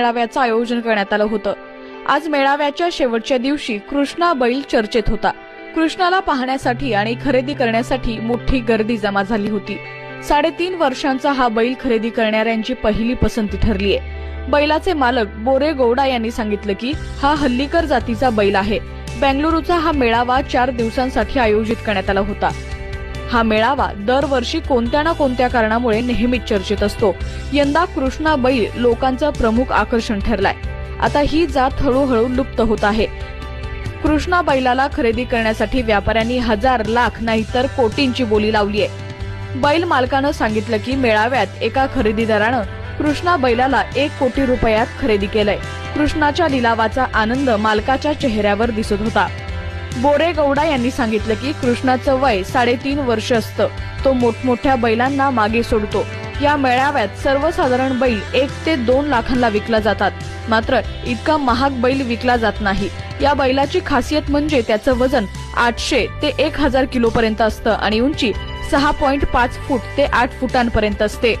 मेळाव्याचं आयोजन करण्यात आलं होतं. आज मेळाव्याच्या शेवटच्या दिवशी कृष्णा बैल चर्चेत होता. कृष्णाला पाहण्यासाठी आणि खरेदी करण्यासाठी मोठी गर्दी जमा झाली होती. साडेतीन वर्षांचा हा बैल खरेदी करणाऱ्यांची पहिली पसंती ठरली आहे बैलाचे मालक बोरे गौडा यांनी सांगितलं की हा हल्लीकर जातीचा बैल आहे. बेंगलुरूचा हा मेळावा चार दिवसांसाठी आयोजित करण्यात आला होता. हा मेळावा दरवर्षी कोणत्या ना कोणत्या कारणामुळे नेहमीच चर्चेत असतो. यंदा कृष्णा बैल लोकांचं प्रमुख आकर्षण ठरलाय. आता ही जात हळूहळू लुप्त होत आहे. कृष्णा बैलाला खरेदी करण्यासाठी व्यापाऱ्यांनी हजार लाख नाहीतर कोटींची बोली लावली आहे बैल मालकानं सांगितलं की मेळाव्यात एका खरेदीदारानं कृष्णा बैलाला एक कोटी रुपयात खरेदी केलंय. कृष्णाच्या लिलावाचा आनंद मालकाच्या चेहऱ्यावर दिसत होता. बोरे गौडा यांनी सांगितलं की कृष्णाचं वय साडेतीन वर्ष असतं. तो मोठमोठ्या बैलांना मागे सोडतो. या मेळाव्यात सर्वसाधारण बैल एक ते दोन लाखांना विकला जातात. मात्र इतका महाग बैल विकला जात नाही. या बैलाची खासियत म्हणजे त्याचं वजन आठशे ते एक हजार किलो पर्यंत असतं आणि उंची सहा पॉइंट पाच फूट ते आठ फुटांपर्यंत असते.